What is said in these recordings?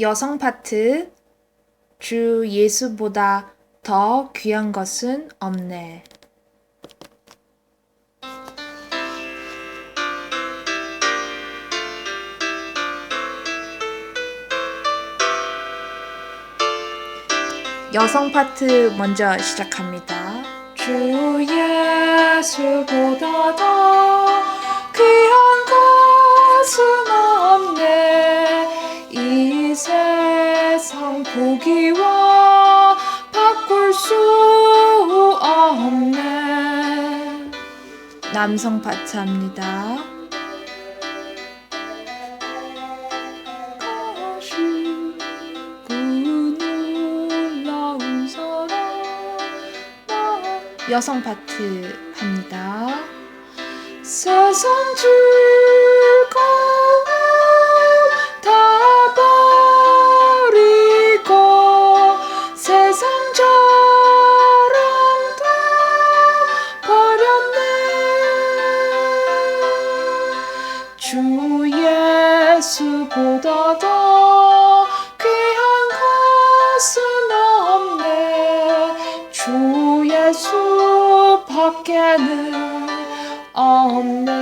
여성 파트 주 예수보다 더 귀한 것은 없네. 여성 파트 먼저 시작합니다. 주 예수보다 더 세상 보기와 바꿀 수 없네. 남성 사랑 여성 파트 합니다. 세상 즐거 세상 자랑도 버렸네. 주 예수보다 더 귀한 것은 없네. 주 예수 밖에는 없네.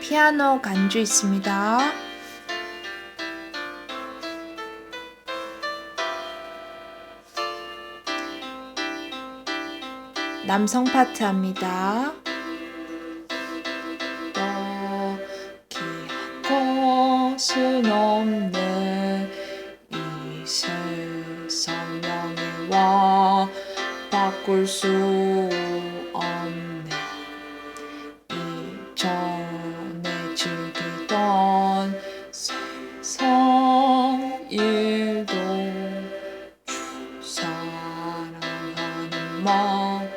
피아노 간주 있습니다. 남성 파트 합니다. 더 귀한 것은 없네 이 세상 명예와 바꿀 수 없네 이전에 즐기던 세상 일도 주 사랑하는 마음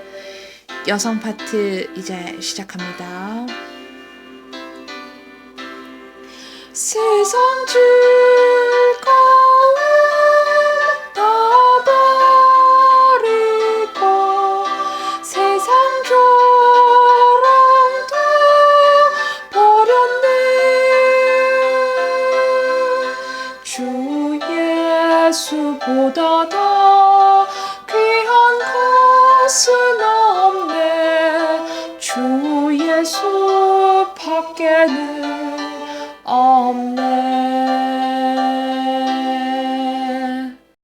여성 파트 이제 시작합니다. 세상 즐거움 떠버리고 세상 조롱도 버렸네 주 예수보다 더 귀한 것은